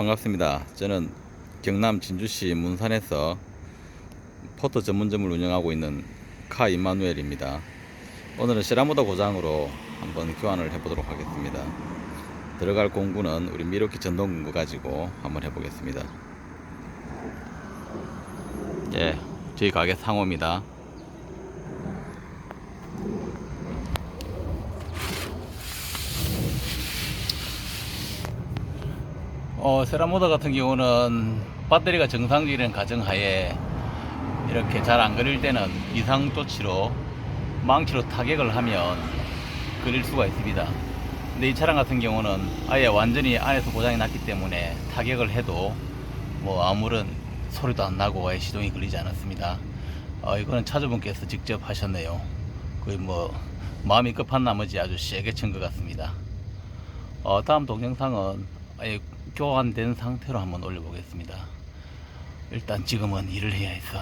반갑습니다. 저는 경남 진주시 문산에서 포터 전문점을 운영하고 있는 카 임마누엘입니다. 오늘은 시라모다 고장으로 한번 교환을 해보도록 하겠습니다. 들어갈 공구는 우리 미로키 전동 공구 가지고 한번 해보겠습니다. 예, 저희 가게 상호입니다. 어, 세라모다 같은 경우는 배터리가 정상적인 가정하에 이렇게 잘 안 그릴 때는 이상 조치로 망치로 타격을 하면 그릴 수가 있습니다. 근데 이 차량 같은 경우는 아예 완전히 안에서 고장이 났기 때문에 타격을 해도 뭐 아무런 소리도 안 나고 아예 시동이 걸리지 않았습니다. 어, 이거는 차주분께서 직접 하셨네요. 거의 뭐 마음이 급한 나머지 아주 세게 친 것 같습니다. 어, 다음 동영상은 교환된 상태로 한번 올려보겠습니다. 일단 지금은 일을 해야 해서